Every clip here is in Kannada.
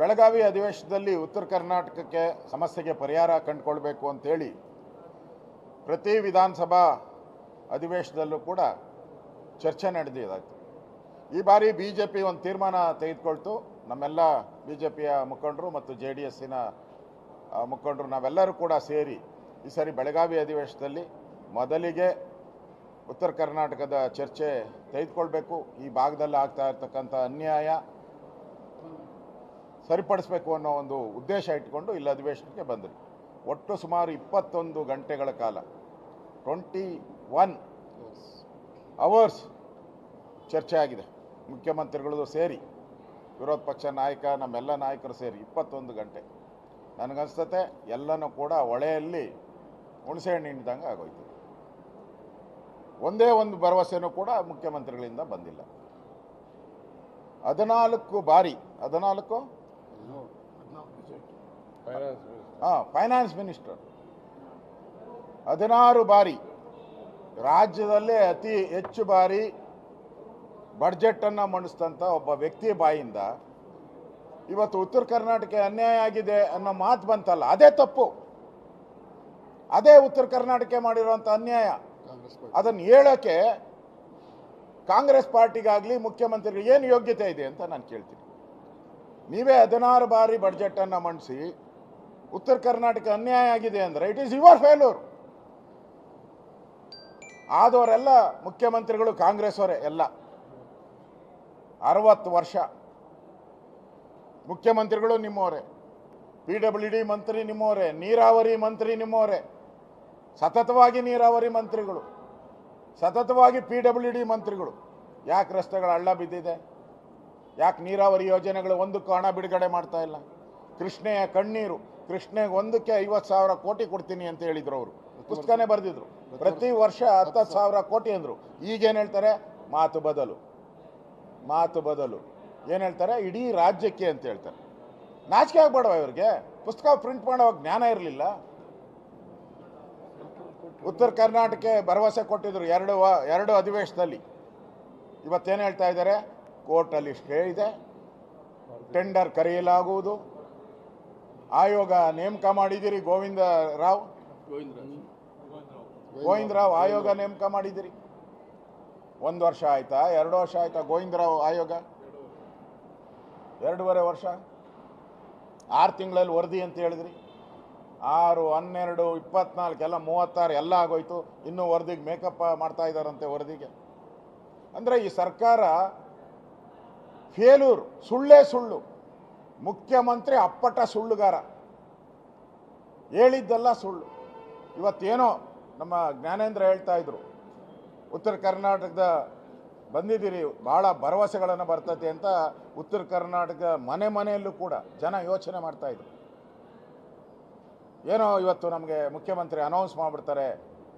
ಬೆಳಗಾವಿ ಅಧಿವೇಶನದಲ್ಲಿ ಉತ್ತರ ಕರ್ನಾಟಕಕ್ಕೆ ಸಮಸ್ಯೆಗೆ ಪರಿಹಾರ ಕಂಡುಕೊಳ್ಬೇಕು ಅಂತೇಳಿ ಪ್ರತಿ ವಿಧಾನಸಭಾ ಅಧಿವೇಶನದಲ್ಲೂ ಕೂಡ ಚರ್ಚೆ ನಡೆದಿದ್ದಾಯಿತು ಈ ಬಾರಿ ಬಿ ಜೆ ಪಿ ಒಂದು ತೀರ್ಮಾನ ತೆಗೆದುಕೊಳ್ತು. ನಮ್ಮೆಲ್ಲ ಬಿ ಜೆ ಪಿಯ ಮುಖಂಡರು ಮತ್ತು ಜೆ ಡಿ ಎಸ್ಸಿನ ಮುಖಂಡರು ನಾವೆಲ್ಲರೂ ಕೂಡ ಸೇರಿ ಈ ಸಾರಿ ಬೆಳಗಾವಿ ಅಧಿವೇಶನದಲ್ಲಿ ಮೊದಲಿಗೆ ಉತ್ತರ ಕರ್ನಾಟಕದ ಚರ್ಚೆ ತೆಗೆದುಕೊಳ್ಬೇಕು. ಈ ಭಾಗದಲ್ಲಿ ಆಗ್ತಾ ಇರ್ತಕ್ಕಂಥ ಅನ್ಯಾಯ ಸರಿಪಡಿಸಬೇಕು ಅನ್ನೋ ಒಂದು ಉದ್ದೇಶ ಇಟ್ಕೊಂಡು ಇಲ್ಲಿ ಅಧಿವೇಶನಕ್ಕೆ ಬಂದರು. ಒಟ್ಟು ಸುಮಾರು ಇಪ್ಪತ್ತೊಂದು ಗಂಟೆಗಳ ಕಾಲ ಟ್ವೆಂಟಿ ಒನ್ ಅವರ್ಸ್ ಚರ್ಚೆ ಆಗಿದೆ. ಮುಖ್ಯಮಂತ್ರಿಗಳದು ಸೇರಿ, ವಿರೋಧ ಪಕ್ಷ ನಾಯಕ, ನಮ್ಮೆಲ್ಲ ನಾಯಕರು ಸೇರಿ ಇಪ್ಪತ್ತೊಂದು ಗಂಟೆ. ನನಗನ್ಸ್ತತೆ ಎಲ್ಲನೂ ಕೂಡ ಹೊಳೆಯಲ್ಲಿ ಹುಣಸೆಹಣ್ಣು ಹಿಂಡ್ದಂಗೆ ಆಗೋಯ್ತು. ಒಂದೇ ಒಂದು ಭರವಸೆನೂ ಕೂಡ ಮುಖ್ಯಮಂತ್ರಿಗಳಿಂದ ಬಂದಿಲ್ಲ. ಹದಿನಾಲ್ಕು ಬಾರಿ, ಹದಿನಾಲ್ಕು ಹಾಂ ಫೈನಾನ್ಸ್ ಮಿನಿಸ್ಟರ್ ಹದಿನಾರು ಬಾರಿ ರಾಜ್ಯದಲ್ಲೇ ಅತಿ ಹೆಚ್ಚು ಬಾರಿ ಬಡ್ಜೆಟನ್ನು ಮಂಡಿಸಿದಂಥ ಒಬ್ಬ ವ್ಯಕ್ತಿ ಬಾಯಿಂದ ಇವತ್ತು ಉತ್ತರ ಕರ್ನಾಟಕ ಅನ್ಯಾಯ ಆಗಿದೆ ಅನ್ನೋ ಮಾತು ಬಂತಲ್ಲ ಅದೇ ತಪ್ಪು. ಅದೇ ಉತ್ತರ ಕರ್ನಾಟಕ ಮಾಡಿರುವಂಥ ಅನ್ಯಾಯ. ಅದನ್ನು ಹೇಳೋಕ್ಕೆ ಕಾಂಗ್ರೆಸ್ ಪಾರ್ಟಿಗಾಗಲಿ ಮುಖ್ಯಮಂತ್ರಿಗೆ ಏನು ಯೋಗ್ಯತೆ ಇದೆ ಅಂತ ನಾನು ಕೇಳ್ತೀನಿ. ನೀವೇ ಹದಿನಾರು ಬಾರಿ ಬಡ್ಜೆಟನ್ನು ಮಂಡಿಸಿ, ಉತ್ತರ ಕರ್ನಾಟಕ ಅನ್ಯಾಯ ಆಗಿದೆ ಅಂದರೆ ಇಟ್ ಈಸ್ ಯುವರ್ ಫೇಲ್ಯೂರ್ ಆದವರೆಲ್ಲ ಮುಖ್ಯಮಂತ್ರಿಗಳು ಕಾಂಗ್ರೆಸ್ ಅವರೇ, ಎಲ್ಲ. ಅರವತ್ತು ವರ್ಷ. ಮುಖ್ಯಮಂತ್ರಿಗಳು ನಿಮ್ಮವರೇ. ಪಿ ಡಬ್ಲ್ಯೂ ಡಿ ಮಂತ್ರಿ ನಿಮ್ಮವರೇ, ನೀರಾವರಿ ಮಂತ್ರಿ ನಿಮ್ಮವರೇ. ಸತತವಾಗಿ ನೀರಾವರಿ ಮಂತ್ರಿಗಳು. ಸತತವಾಗಿ ಪಿ ಡಬ್ಲ್ಯೂ ಡಿ ಮಂತ್ರಿಗಳು. ಯಾಕೆ ರಸ್ತೆಗಳ ಹಳ್ಳ ಬಿದ್ದಿದೆ? ಯಾಕೆ ನೀರಾವರಿ ಯೋಜನೆಗಳು ಒಂದಕ್ಕೂ ಹಣ ಬಿಡುಗಡೆ ಮಾಡ್ತಾ ಇಲ್ಲ? ಕೃಷ್ಣೆಯ ಕಣ್ಣೀರು, ಕೃಷ್ಣೆಗೆ ಒಂದಕ್ಕೆ ಐವತ್ತು ಸಾವಿರ ಕೋಟಿ ಕೊಡ್ತೀನಿ ಅಂತ ಹೇಳಿದ್ರು ಅವರು. ಪುಸ್ತಕನೇ ಬರೆದಿದ್ರು. ಪ್ರತಿ ವರ್ಷ ಹತ್ತತ್ತು ಸಾವಿರ ಕೋಟಿ ಅಂದರು. ಈಗೇನು ಹೇಳ್ತಾರೆ? ಮಾತು ಬದಲು. ಮಾತು ಬದಲು. ಏನು ಹೇಳ್ತಾರೆ? ಇಡೀ ರಾಜ್ಯಕ್ಕೆ ಅಂತ ಹೇಳ್ತಾರೆ. ನಾಚಿಕೆ ಆಗ್ಬೇಡವ ಇವ್ರಿಗೆ? ಪುಸ್ತಕ ಪ್ರಿಂಟ್ ಮಾಡೋ ಜ್ಞಾನ ಇರಲಿಲ್ಲ. ಉತ್ತರ ಕರ್ನಾಟಕಕ್ಕೆ ಭರವಸೆ ಕೊಟ್ಟಿದ್ರು ಎರಡು ಎರಡು ಅಧಿವೇಶನದಲ್ಲಿ. ಇವತ್ತೇನು ಹೇಳ್ತಾ ಇದ್ದಾರೆ? ಕೋರ್ಟಲ್ಲಿ ಸ್ಟೇ ಇದೆ. ಟೆಂಡರ್ ಕರೆಯಲಾಗುವುದು. ಆಯೋಗ ನೇಮಕ ಮಾಡಿದಿರಿ ಗೋವಿಂದ ರಾವ್? ಗೋವಿಂದರಾವ್ ಆಯೋಗ ನೇಮಕ ಮಾಡಿದಿರಿ ಒಂದು ವರ್ಷ ಆಯ್ತಾ? ಎರಡು ವರ್ಷ ಆಯ್ತಾ ಗೋವಿಂದರಾವ್ ಆಯೋಗ? ಎರಡೂವರೆ ವರ್ಷ? ಆರು ತಿಂಗಳಲ್ಲಿ ವರದಿ ಅಂತ ಹೇಳಿದ್ರಿ. ಆರು, ಹನ್ನೆರಡು, ಇಪ್ಪತ್ನಾಲ್ಕು, ಎಲ್ಲ ಮೂವತ್ತಾರು, ಎಲ್ಲ ಆಗೋಯ್ತು. ಇನ್ನೂ ವರದಿಗೆ ಮೇಕಪ್ ಮಾಡ್ತಾ ಇದ್ದಾರಂತೆ ವರದಿಗೆ. ಅಂದರೆ ಈ ಸರ್ಕಾರ ಫೇಲೂರ್ ಸುಳ್ಳೇ ಸುಳ್ಳು. ಮುಖ್ಯಮಂತ್ರಿ ಅಪ್ಪಟ ಸುಳ್ಳುಗಾರ. ಹೇಳಿದ್ದೆಲ್ಲ ಸುಳ್ಳು. ಇವತ್ತೇನೋ ನಮ್ಮ ಜ್ಞಾನೇಂದ್ರ ಹೇಳ್ತಾ ಇದ್ರು. ಉತ್ತರ ಕರ್ನಾಟಕದ ಬಂದಿದ್ದೀರಿ ಭಾಳ ಭರವಸೆಗಳನ್ನು ಬರ್ತೈತೆ ಅಂತ ಉತ್ತರ ಕರ್ನಾಟಕ ಮನೆ ಮನೆಯಲ್ಲೂ ಕೂಡ ಜನ ಯೋಚನೆ ಮಾಡ್ತಾ ಇದ್ರು. ಏನೋ ಇವತ್ತು ನಮಗೆ ಮುಖ್ಯಮಂತ್ರಿ ಅನೌನ್ಸ್ ಮಾಡಿಬಿಡ್ತಾರೆ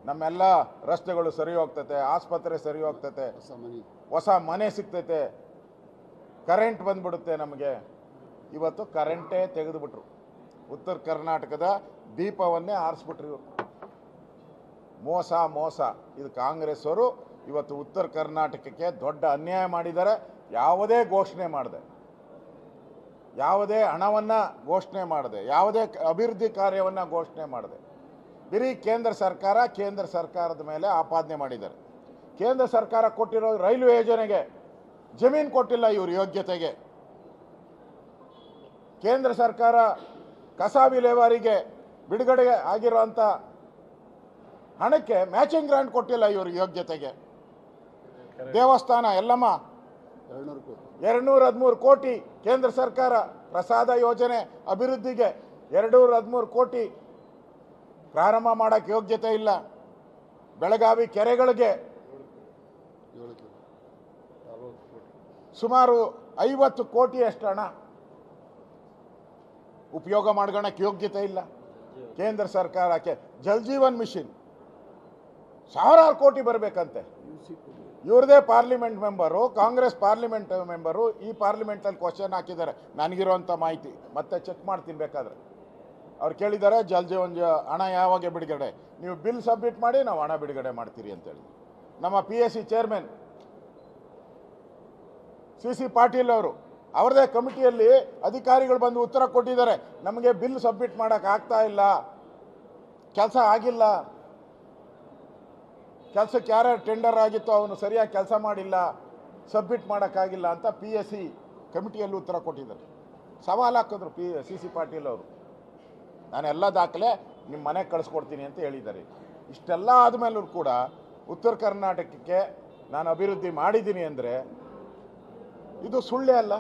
ನಮ್ಮೆಲ್ಲ ರಸ್ತೆಗಳು ಸರಿ ಹೋಗ್ತೈತೆ ಆಸ್ಪತ್ರೆ ಸರಿ ಹೋಗ್ತೈತೆ ಹೊಸ ಮನೆ ಸಿಗ್ತೈತೆ ಕರೆಂಟ್ ಬಂದ್ಬಿಡುತ್ತೆ ನಮಗೆ. ಇವತ್ತು ಕರೆಂಟೇ ತೆಗೆದುಬಿಟ್ರು. ಉತ್ತರ ಕರ್ನಾಟಕದ ದೀಪವನ್ನೇ ಆರಿಸ್ಬಿಟ್ರು ಇವರು. ಮೋಸ ಮೋಸ. ಇದು ಕಾಂಗ್ರೆಸ್ ಅವರು ಇವತ್ತು ಉತ್ತರ ಕರ್ನಾಟಕಕ್ಕೆ ದೊಡ್ಡ ಅನ್ಯಾಯ ಮಾಡಿದ್ದಾರೆ. ಯಾವುದೇ ಘೋಷಣೆ ಮಾಡಿದೆ. ಯಾವುದೇ ಹಣವನ್ನು ಘೋಷಣೆ ಮಾಡಿದೆ. ಯಾವುದೇ ಅಭಿವೃದ್ಧಿ ಕಾರ್ಯವನ್ನು ಘೋಷಣೆ ಮಾಡಿದೆ. ಬರೀ ಕೇಂದ್ರ ಸರ್ಕಾರ ಕೇಂದ್ರ ಸರ್ಕಾರದ ಮೇಲೆ ಆಪಾದನೆ ಮಾಡಿದ್ದಾರೆ. ಕೇಂದ್ರ ಸರ್ಕಾರ ಕೊಟ್ಟಿರೋ ರೈಲ್ವೆ ಯೋಜನೆಗೆ. ಜಮೀನು ಕೊಟ್ಟಿಲ್ಲ ಇವರು ಯೋಗ್ಯತೆಗೆ. ಕೇಂದ್ರ ಸರ್ಕಾರ ಕಸ ವಿಲೇವಾರಿಗೆ ಬಿಡುಗಡೆ ಆಗಿರುವಂಥ ಹಣಕ್ಕೆ ಮ್ಯಾಚಿಂಗ್ ಗ್ರಾಂಟ್ ಕೊಟ್ಟಿಲ್ಲ ಇವರು ಯೋಗ್ಯತೆಗೆ. ದೇವಸ್ಥಾನ ಎಲ್ಲಮ್ಮ ಎರಡ್ನೂರ ಹದಿಮೂರು ಕೋಟಿ ಕೇಂದ್ರ ಸರ್ಕಾರ ಪ್ರಸಾದ ಯೋಜನೆ ಅಭಿವೃದ್ಧಿಗೆ ಎರಡ್ನೂರ ಹದಿಮೂರು ಕೋಟಿ ಪ್ರಾರಂಭ ಮಾಡೋಕ್ಕೆ ಯೋಗ್ಯತೆ ಇಲ್ಲ. ಬೆಳಗಾವಿ ಕೆರೆಗಳಿಗೆ ಸುಮಾರು ಐವತ್ತು ಕೋಟಿಯಷ್ಟು ಹಣ ಉಪಯೋಗ ಮಾಡ್ಕೊಳಕ್ಕೆ ಯೋಗ್ಯತೆ ಇಲ್ಲ. ಕೇಂದ್ರ ಸರ್ಕಾರಕ್ಕೆ ಜಲ್ ಜೀವನ್ ಮಿಷನ್. ಸಾವಿರಾರು ಕೋಟಿ ಬರಬೇಕಂತೆ. ಇವ್ರದೇ parliament member, Congress parliament member ಈ ಪಾರ್ಲಿಮೆಂಟಲ್ಲಿ ಕ್ವಶನ್ ಹಾಕಿದ್ದಾರೆ. ನನಗಿರೋಂಥ ಮಾಹಿತಿ, ಮತ್ತೆ ಚೆಕ್ ಮಾಡ್ತೀನಿ ಬೇಕಾದ್ರೆ ಅವ್ರು ಕೇಳಿದ್ದಾರೆ, ಜಲ್ ಜೀವನ್ ಹಣ ಯಾವಾಗ ಬಿಡುಗಡೆ? ನೀವು ಬಿಲ್ ಸಬ್ಮಿಟ್ ಮಾಡಿ, ನಾವು ಹಣ ಬಿಡುಗಡೆ ಮಾಡ್ತೀರಿ ಅಂತೇಳಿ. ನಮ್ಮ P S C chairman C C Patil ಅವರು. ಅವರದೇ ಕಮಿಟಿಯಲ್ಲಿ ಅಧಿಕಾರಿಗಳು ಬಂದು ಉತ್ತರ ಕೊಟ್ಟಿದ್ದಾರೆ. ನಮಗೆ ಬಿಲ್ ಸಬ್ಮಿಟ್ ಮಾಡೋಕೆ ಆಗ್ತಾ ಇಲ್ಲ. ಕೆಲಸ ಆಗಿಲ್ಲ. ಕೆಲಸಕ್ಕೆ ಯಾರ್ಯಾರು ಟೆಂಡರ್ ಆಗಿತ್ತು ಅವನು ಸರಿಯಾಗಿ ಕೆಲಸ ಮಾಡಿಲ್ಲ. ಸಬ್ಮಿಟ್ ಮಾಡೋಕ್ಕಾಗಿಲ್ಲ ಅಂತ ಪಿ ಎಸ್ ಸಿ ಕಮಿಟಿಯಲ್ಲಿ ಉತ್ತರ ಕೊಟ್ಟಿದ್ದಾರೆ. ಸವಾಲು ಹಾಕಿದ್ರು ಪಿ ಸಿ ಸಿ ಪಾಟೀಲ್ ಅವರು. ನಾನೆಲ್ಲ ದಾಖಲೆ ನಿಮ್ಮ ಮನೆಗೆ ಕಳಿಸ್ಕೊಡ್ತೀನಿ ಅಂತ ಹೇಳಿದ್ದಾರೆ. ಇಷ್ಟೆಲ್ಲ ಆದಮೇಲೂ ಕೂಡ ಉತ್ತರ ಕರ್ನಾಟಕಕ್ಕೆ ನಾನು ಅಭಿವೃದ್ಧಿ ಮಾಡಿದ್ದೀನಿ ಅಂದರೆ ಇದು ಸುಳ್ಳೇ ಅಲ್ಲ.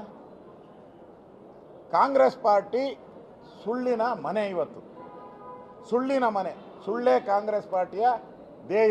ಕಾಂಗ್ರೆಸ್ ಪಾರ್ಟಿ ಸುಳ್ಳಿನ ಮನೆ ಇವತ್ತು. ಸುಳ್ಳಿನ ಮನೆ. ಸುಳ್ಳೇ ಕಾಂಗ್ರೆಸ್ ಪಾರ್ಟಿಯ ಧ್ಯೇಯ